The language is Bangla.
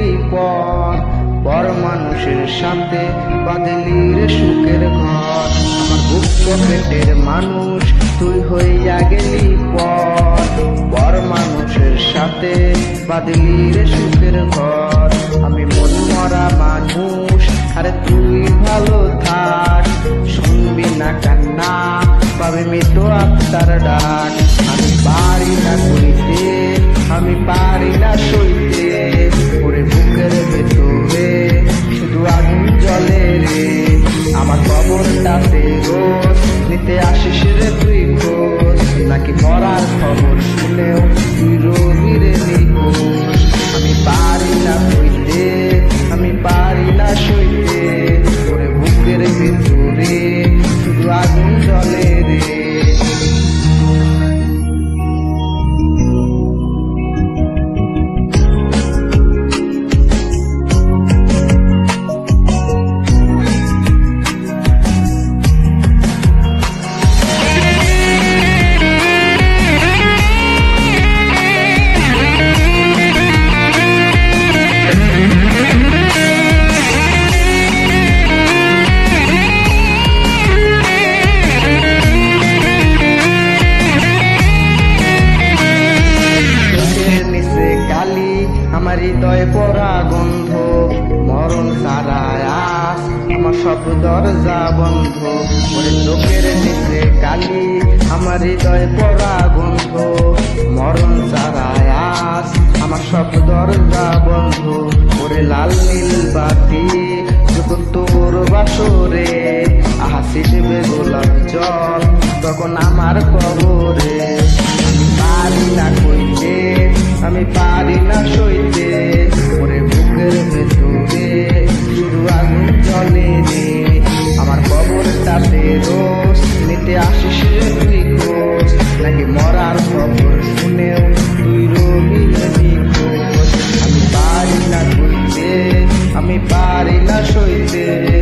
বিপদ। পর মানুষের সাথে বাদলির সুখের ঘর। আমার গুপ্ত পেটের মানুষ, তুই হইয়া গেলি পথ পর মানুষের সাথে বাদলির সুখের ঘর। আমি মন মরা মানুষ, আরে তুই ভালো থাক। শুনবি না কান্না, পাবে মৃত আত্মার ডাক। আমার খবরটাতে রোজ নিতে আসিস রে তুই খোঁজ। নাকি আমার পড়া গন্ধ, মরণ সারা আস, আমার সব দরজা বন্ধ। ওরে চোখের নিচে কালি, আমার হৃদয় পড়া গন্ধ, মরণ সারা আস, আমার সব দরজা বন্ধ। ওরে লাল নীল বাতি যখন তোর বাসরে আহা দেবে গোলাপ জল, তখন আমার কবরে। পারি না কইতে, আমি পারি না সইতে রে আমার কবরটাতে রোজ নিতে আসিস তুই খোঁজ। নাকি মরার খবর শুনেও তুই রবি খোঁজ আমি পারি না ঘুরতে, আমি পারি না সইতে।